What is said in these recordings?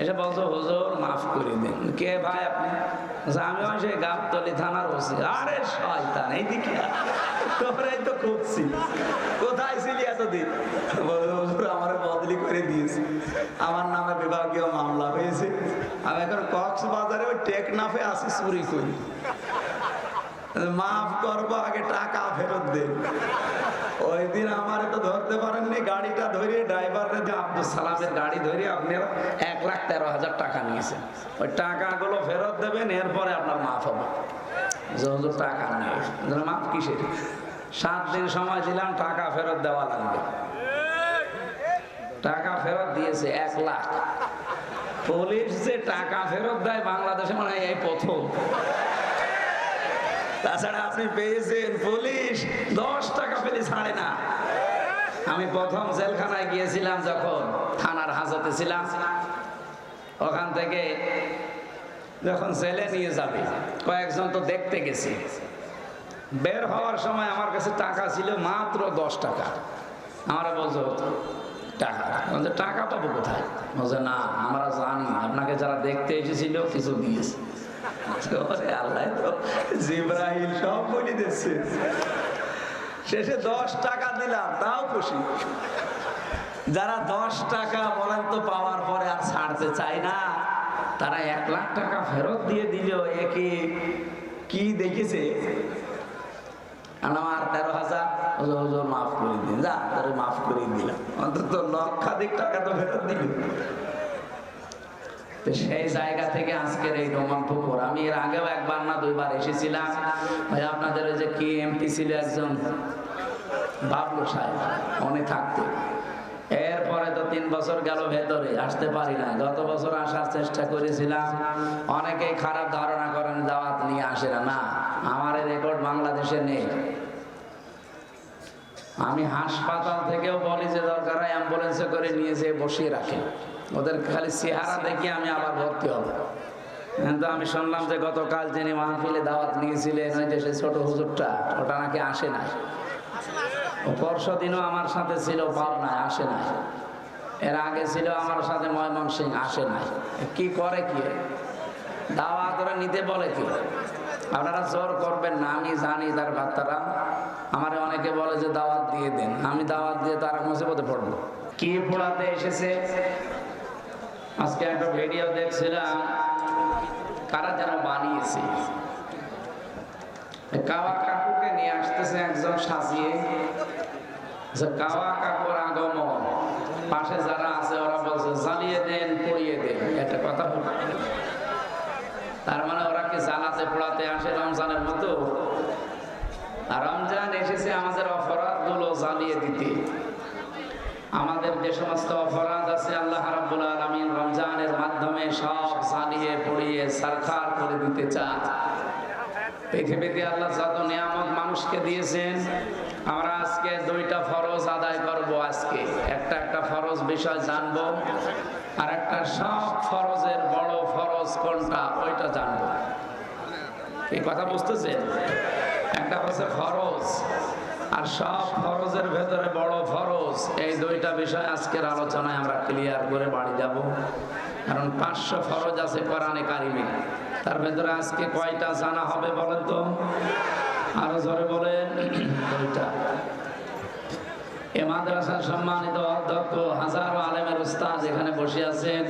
এসে বলছো, হুজুর, মাফ করে দিন। কে ভাই আপনি? আমি ওই সেই গাবতলি থানার ওসি। আরে শয়তান, এইদিকে। এই তো খুঁজছি কোথায় ছিলি এতদিন? হুজুর, আমার বদলি করে দিয়েছি। আমার নামে বিভাগীয় মামলা হয়েছে। আমি এখন কক্সবাজারে ওই টেকনাফে আসি চুরি করি। মাফ করব, আগে টাকা ফেরত দেন ওই দিন আমার তো ধরতে পারেননি, গাড়িটা ধরে ড্রাইভার আব্দুল সালামের গাড়ি ধরে আপনারা এক লাখ তেরো হাজার টাকা নিয়েছেন ওই টাকাগুলো ফেরত দেবেন, এরপরে আপনার মাফ হবে। যে হুজুর, টাকা নেই। মাফ কিসের? সাত দিন সময় দিলাম, টাকা ফেরত দেওয়া লাগবে। টাকা ফেরত দিয়েছে এক লাখ। পুলিশ যে টাকা ফেরত দেয়, বাংলাদেশে মানে এই প্রথম। তাছাড়া আপনি পেয়েছেন পুলিশ, দশ টাকা পেলে ছাড়ে না। আমি প্রথম জেলখানায় গিয়েছিলাম যখন থানার হাজতে ছিলাম। ওখান থেকে যখন জেলে নিয়ে যাবে, কয়েকজন তো দেখতে গেছি। বের হওয়ার সময় আমার কাছে টাকা ছিল মাত্র দশ টাকা। আমরা বলছো, টাকা? টাকা পাবো কোথায়? বলছে, না, আমরা জানি। আপনাকে যারা দেখতে এসেছিল, কিছু দিয়েছে। শেষে দশ টাকা দিলাম, তাও খুশি। যারা দশ টাকা বলেন তো পাওয়ার পরে আর ছাড়তে চায় না, তারা এক লাখ টাকা ফেরত দিয়ে দিল একে কি দেখেছে? আমার তেরো হাজার। মাফ করে দিন, যা মাফ করে দিলাম। অন্তত লক্ষাধিক টাকা তো ফেরত দিল। সেই জায়গা থেকে আজকের এই রোমান পুকুর আমি এর আগেও একবার না দুইবার এসেছিলাম। ভাই, আপনাদের ওই যে কি এমপি ছিল একজন, বাবলু সাহেব, উনি থাকতে। এরপরে তো তিন বছর গেল ভেতরে, আসতে পারি না গত বছর আসার চেষ্টা করেছিলাম। অনেকেই খারাপ ধারণা করেন দাওয়াত নিয়ে আসে না। না, আমার রেকর্ড বাংলাদেশে নেই। আমি হাসপাতাল থেকেও বলি যে দরকার অ্যাম্বুলেন্সে করে নিয়ে যেয়ে বসিয়ে রাখেন। ওদের খালি চেহারা দেখি আমি আবার ভর্তি হব। কিন্তু আমি শুনলাম যে গতকাল যিনি মাহফিলে দাওয়াত নিয়েছিলেন, ওই যে সেই ছোট হুজুরটা, ওটা নাকি আসে না পরশু দিনও আমার সাথে ছিল পাবনায় আসে না এর আগে ছিল আমার সাথে ময়মন সিং আসে না কি করে কি? দাওয়াত ওরা নিতে বলে কি? আপনারা জোর করবেন না, আমি জানি তার বার্তারা আমার অনেকে বলে যে দাওয়াত দিয়ে দেন। আমি দাওয়াত দিয়ে তার মুসিবতে পড়ব। কি পড়াতে এসেছে? আজকে একটা ভিডিও দেখছিলাম, কারা যেন বানিয়েছে। কাওয়া কাকুকে নিয়ে আসতেছে একজন সাজিয়ে। বল তার মানে ওরা কি পোড়াতে আসে মতো? এসেছে আমাদের জ্বালিয়ে দিতে। আমাদের যে সমস্ত অপরাধ আছে, আল্লাহ রাব্বুল মাধ্যমে সব জ্বালিয়ে পড়িয়ে সারখার করে দিতে চান পৃথিবীতে আল্লাহ যত নিয়ামত মানুষকে দিয়েছেন, আমরা আজকে দুইটা ফরজ আদায় করব আজকে। একটা একটা ফরজ বিষয় জানব, আর একটা সব ফরজের বড় ফরজ কোনটা ওইটা জানব। এই কথা বুঝতেছেন? একটা হচ্ছে ফরজ, আর সব ফরজের ভেতরে বড় ফরজ। এই দুইটা বিষয় আজকের আলোচনায় আমরা ক্লিয়ার করে বাড়ি যাব। কারণ পাঁচশো ফরজ আছে কোরআনে কারিমে। তার ভেতরে আজকে কয়টা জানা হবে বলেন তো? আরও জোরে বলেন। দুইটা এ মাদ্রাসার সম্মানিত অধ্যক্ষ, হাজারো আলেমের উস্তাদ এখানে বসে আছেন।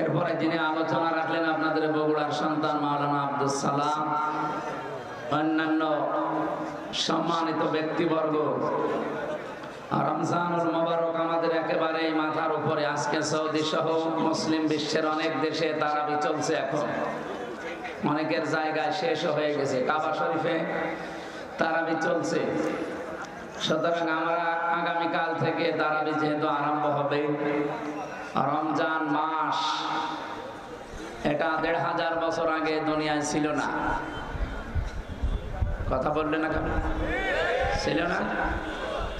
এরপরে যিনি আলোচনা রাখলেন আপনাদের বগুড়ার সন্তান মাওলানা আব্দুল সালাম। অন্যান্য সম্মানিত ব্যক্তিবর্গ। মোবারক আমাদের একেবারেই মাথার উপরে। সহ মুসলিম বিশ্বের অনেক দেশে তারাবি চলছে এখন। অনেকের জায়গায় হয়ে গেছে। কাবা শরীফে তারাবি চলছে। আমরা আগামীকাল থেকে তারাবি যেহেতু আরম্ভ হবে, রমজান মাস, এটা দেড় হাজার বছর আগে দুনিয়ায় ছিল না। কথা বললেন ছিল না?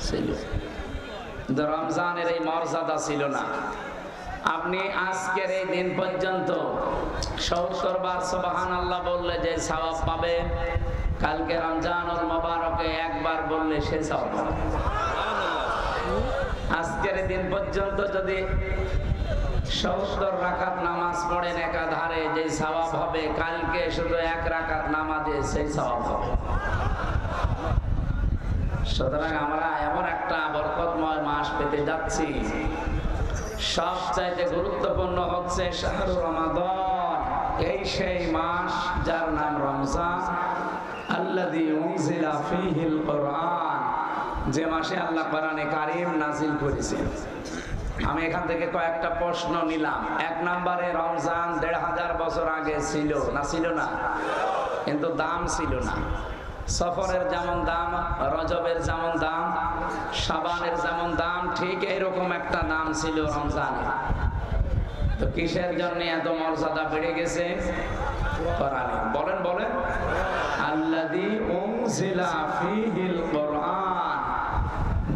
ছিল। কিন্তু রমজানের এই মর্যাদা ছিল না। আপনি আজকের এই দিন পর্যন্ত সত্তর বললে যে সওয়াব পাবে, কালকে রমজানুল মোবারকে একবার বললে সে পাবে। আজকের এই দিন পর্যন্ত যদি সত্তর রাকাত নামাজ পড়েন একাধারে যে সওয়াব হবে, কালকে শুধু এক রাকাত নামাজে সেই সওয়াব হবে। সুতরাং আমরা এমন একটা বরকতময় মাস পেতে যাচ্ছি। সবচাইতে গুরুত্বপূর্ণ হচ্ছে শাহরু রমাদন। এই সেই মাস যার নাম রমজান। যে মাসে আল্লাহ কোরআনে কারীম নাজিল করেছেন। আমি এখান থেকে কয়েকটা প্রশ্ন নিলাম। এক নম্বরে, রমজান দেড় হাজার বছর আগে ছিল, না ছিল না? কিন্তু দাম ছিল না। সফরের যেমন দাম, রজবের যেমন দাম, সাবানের যেমন দাম, ঠিক এরকম একটা নাম ছিল রমজানের তো কিসের জন্য এত মর্যাদা বেড়ে গেছে? বলেন বলেন। আল্লাযী উনজিলা ফীহিল কোরআন।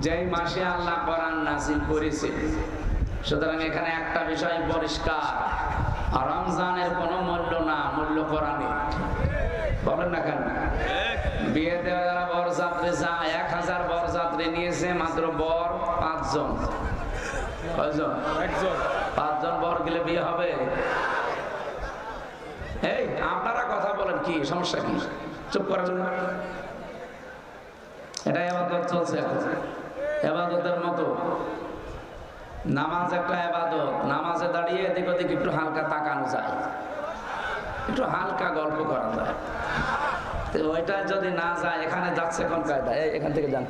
যেই মাসে আল্লাহ কোরআন নাযিল করেছে। সুতরাং এখানে একটা বিষয় পরিষ্কার। রমজানের কোনো মূল্য না, মূল্য কোরআনে। বলেন না কেন? বিয়েতে যারা বর বরযাত্রী যায় এক হাজার বর বরযাত্রী নিয়েছে মাত্র বর পাঁচজন। কয়জন? একজন। পাঁচজন বর গেলে বিয়ে হবে? এই আপনারা কথা বলেন কি সমস্যা কি? চুপ করার জন্য। এটা এবাদত চলছে এবাদতের মতো। নামাজ একটা এবাদত নামাজে দাঁড়িয়ে এদিক ওদিক একটু হালকা তাকানো যায়। একটু হালকা গল্প করা যায়। তো ওইটা যদি না যায়, এখানে যাচ্ছে কোন কায়দা? এই, এখান থেকে যান।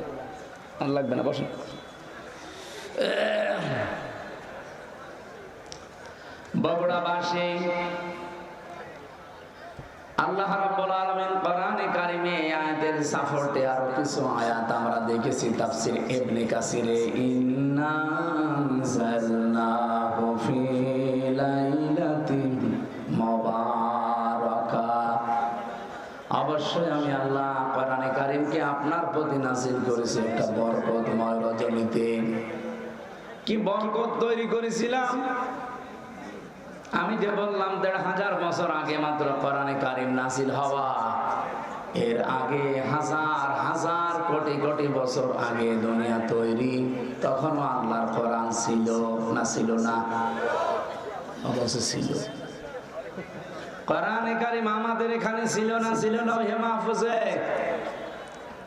আর লাগবে না, বসুন। বগুড়াবাসী, আল্লাহ রাব্বুল আলামিন কোরআনে কারিমে আয়াতের আরও কিছু আয়াত আমরা দেখেছি, তাফসীর ইবনে কাসিরে, ইন্না অবশ্যই আমি আল্লাহ কোরআনে কারিমকে আপনার প্রতি নাজিল করেছি একটা বরকতময় রজনীতে কি বরকত তৈরি করেছিলাম? আমি যে বললাম দেড় হাজার বছর আগে মাত্র কোরআনে কারিম নাসিল হওয়া। এর আগে হাজার হাজার কোটি কোটি বছর আগে দুনিয়া তৈরি। তখনও আল্লাহর কোরআন ছিল না ছিল না অবশ্য ছিল। কোরআনে কারিম আমাদের এখানে ছিল না? ছিল না হে মাহফুজে।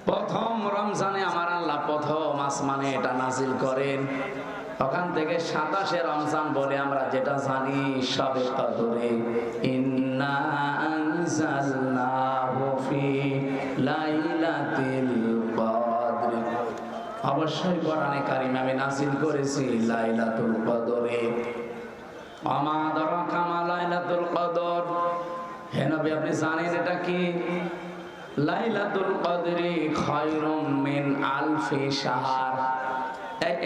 প্রথম রমজানে আমার আল্লাহ প্রথম আসমানে এটা নাজিল করেন। ওখান থেকে সাতাশে রমজান বলে আমরা যেটা জানি, সবে কদরে ইন্না আনজালনাহু ফি লাইলাতিল কদর। অবশ্যই কোরআনে কারিম আমি নাজিল করেছি লাইলাতুল কদরে। আমা দরাকা লাইলাতুল কদর। হে নবী, আপনি জানেন এটা কি? লাইলাতুল কদরি খায়রুম মিন আলফি শাহর।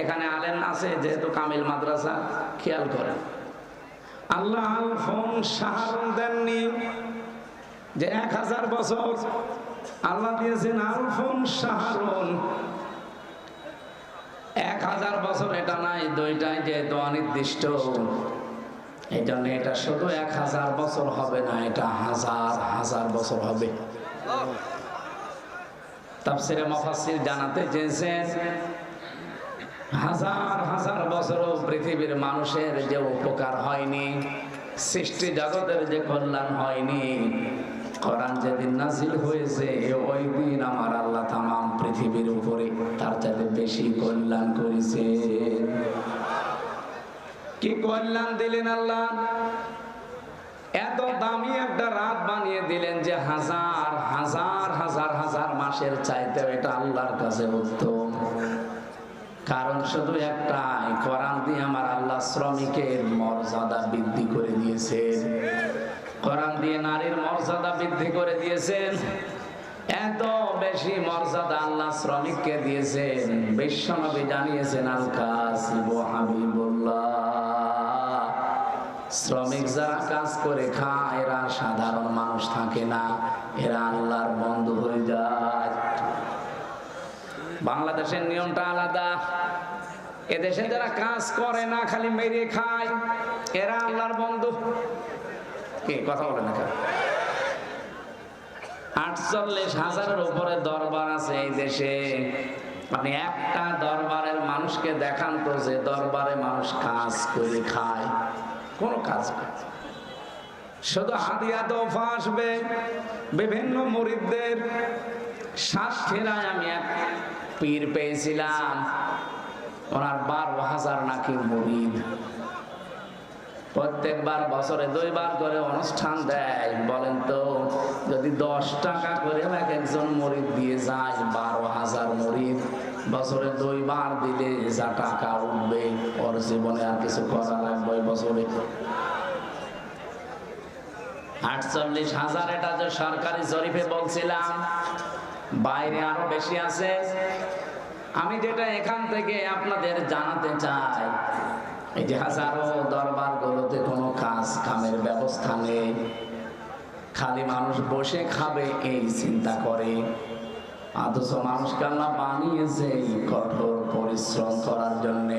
এখানে আলেম আছে, যেহেতু কামিল মাদ্রাসা, খেয়াল করেন। আল্লাহ আলফুন শাহরুন দেননি। যে এক হাজার বছর আল্লাহ দিয়েছেন আলফুন শাহরুন এক হাজার বছর এটা নাই, দুইটাই যেহেতু অনির্দিষ্ট। এই জন্য এটা শুধু এক হাজার বছর হবে না, এটা হাজার হাজার বছর হবে। তাফসিরে মুফাসসির জানাতে চেয়েছেন, হাজার হাজার বছরও পৃথিবীর মানুষের যে উপকার হয়নি, সৃষ্টি জগতের যে কল্যাণ হয়নি, কোরআন যেদিন নাজিল হয়েছে, ওই দিন আমার আল্লাহ তামাম পৃথিবীর উপরে তার চাইতে বেশি কল্যাণ করেছে কি কল্যাণ দিলেন আল্লাহ? এত দামি একটা রাত বানিয়ে দিলেন যে হাজার হাজার হাজার হাজার মাসের চাইতে এটা আল্লাহর কাছে উত্তম। কারণ শুধু একটাই, কোরআন দিয়ে আমার আল্লাহ শ্রমিকের মর্যাদা বৃদ্ধি করে দিয়েছেন। কোরআন দিয়ে নারীর মর্যাদা বৃদ্ধি করে দিয়েছেন। এত বেশি মর্যাদা আল্লাহ শ্রমিককে দিয়েছেন। বিশ্বনবী জানিয়েছেন আল কাসিব হাবিবুল্লাহ। শ্রমিক যারা কাজ করে খায়, এরা সাধারণ মানুষ থাকে না, এরা আল্লাহর বন্ধু হয়ে যায়। বাংলাদেশের নিয়মটা আলাদা। এদেশে যারা কাজ করে না, খালি মেরে খায়, এরা আল্লাহর বন্ধু। কি, কথা বলে না আটচল্লিশ হাজারের উপরে দরবার আছে এই দেশে। মানে একটা দরবারের মানুষকে দেখান তো যে দরবারে মানুষ কাজ করে খায়। কোনো কাজ শুধু হাদিয়া তোফা আসবে, বিভিন্ন মরিদদের মুরিদদের সাতক্ষীরায় আমি এক পীর পেয়েছিলাম। ওনার বারো হাজার নাকি মুরিদ। প্রত্যেকবার বছরে দুইবার করে অনুষ্ঠান দেয়। বলেন তো, যদি দশ টাকা করে এক একজন মরিদ দিয়ে যায়, বারো হাজার মরিদ। বছরে দুইবার দিলে যা টাকা উঠবে, ওর জীবনে আর কিছু করা লাগবে বছরে। আটচল্লিশ হাজার এটা যে সরকারি জরিপে বলছিলাম, বাইরে আরও বেশি আছে। আমি যেটা এখান থেকে আপনাদের জানাতে চাই, এই যে হাজারো দরবার গুলোতে কোনো কাজ কামের ব্যবস্থা নেই। খালি মানুষ বসে খাবে, এই চিন্তা করে। অথচ মানুষকে আল্লাহ বানিয়েছে কঠোর পরিশ্রম করার জন্য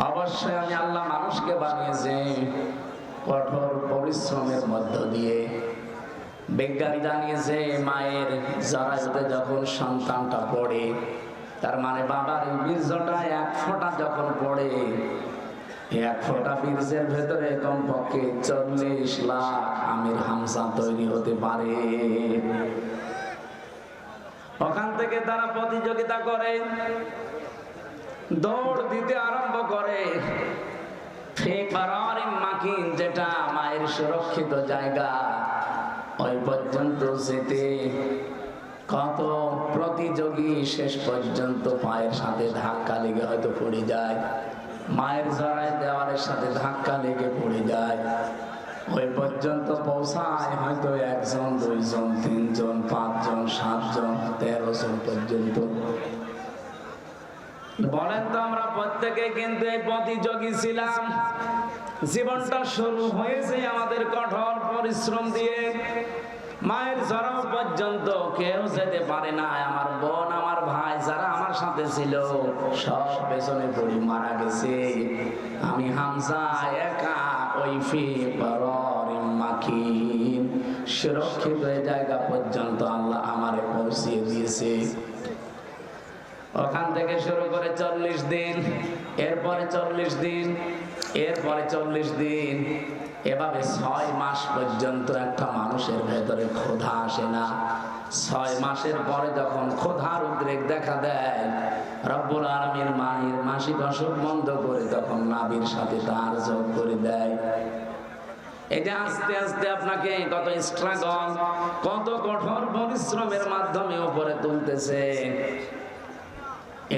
অবশ্যই আমি আল্লাহ মানুষকে বানিয়েছি কঠোর পরিশ্রমের মধ্য দিয়ে বিজ্ঞানী জানিয়েছে মায়ের জরায়ুতে যখন সন্তানটা পড়ে, তার মানে বাবার বীর্যটা এক ফোঁটা যখন পড়ে এক ভেতরে কমপক্ষে চল্লিশ লাখ আমির হামসা তৈরি হতে পারে। ওখান থেকে তারা প্রতিযোগিতা করে, দৌড় দিতে আরম্ভ করে। মাকিন যেটা মায়ের সুরক্ষিত জায়গা, ওই পর্যন্ত যেতে কত প্রতিযোগী শেষ পর্যন্ত পায়ের সাথে ধাক্কা লেগে হয়তো পড়ে যায়। মায়ের জড়ায় দেওয়ালের সাথে ধাক্কা লেগে পড়ে যায়। ওই পর্যন্ত পৌঁছায় হয়তো একজন, দুইজন, তিনজন, পাঁচজন, সাতজন তেরো জন পর্যন্ত। বলেন তো আমরা প্রত্যেকে কিন্তু এই প্রতিযোগী ছিলাম। জীবনটা শুরু হয়েছে আমাদের কঠোর পরিশ্রম দিয়ে। মায়ের জন্ম পর্যন্ত কেউ যেতে পারে না। আমার বোন, আমার ভাই যারা আমার সাথে ছিল, সব পেছনে পড়ি মারা গেছে। আমি হামজা একা ওই ফি মাকিন। সুরক্ষিত জায়গা পর্যন্ত আল্লাহ আমারে পৌঁছিয়ে দিয়েছে। ওখান থেকে শুরু করে চল্লিশ দিন এরপরে চল্লিশ দিন, এরপরে চল্লিশ দিন। এভাবে ছয় মাস পর্যন্ত একটা মানুষের ভেতরে ক্ষোধা আসে না। ছয় মাসের পরে যখন ক্ষোধার উদ্রেক দেখা দেয়, রব্বুল আলমীর মায়ের মাসিক অসুখ বন্ধ করে তখন নাবির সাথে তার যোগ করে দেয়। এটা আস্তে আস্তে আপনাকে কত স্ট্রাগল কত কঠোর পরিশ্রমের মাধ্যমে উপরে তুলতেছে।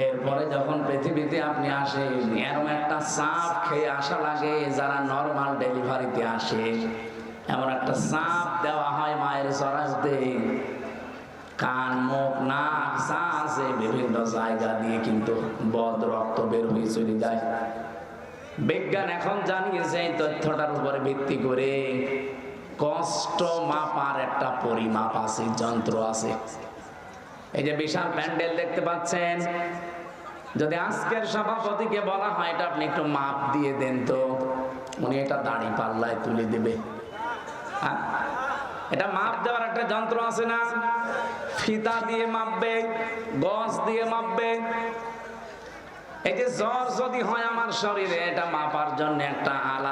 এরপরে যখন পৃথিবীতে আপনি আসেন এরকম একটা চাপ খেয়ে আসা লাগে যারা নর্মাল ডেলিভারিতে আসে। এমন একটা চাপ দেওয়া হয় মায়ের চড়াইতে কান, মুখ, নাক, যা আছে বিভিন্ন জায়গা দিয়ে কিন্তু বদ রক্ত বের হয়ে চলে যায়। বিজ্ঞান এখন জানিয়েছে এই তথ্যটার উপরে ভিত্তি করে কষ্ট মাপার একটা পরিমাপ আছে, যন্ত্র আছে। এই যে বিশাল প্যান্ডেল দেখতে পাচ্ছেন। যদি আজকের সভাপতিকে বলা হয়, এটা আপনি একটু মাপ দিয়ে দেন তো। উনি এটা দাড়ি পাল্লায় তুলে দেবে। হ্যাঁ? এটা মাপ দেওয়ার একটা যন্ত্র আছে না? ফিতা দিয়ে মাপবে, গজ দিয়ে মাপবে। এই যে জ্বর যদি হয় আমার শরীরে, এটা মাপার জন্য একটা আলাদা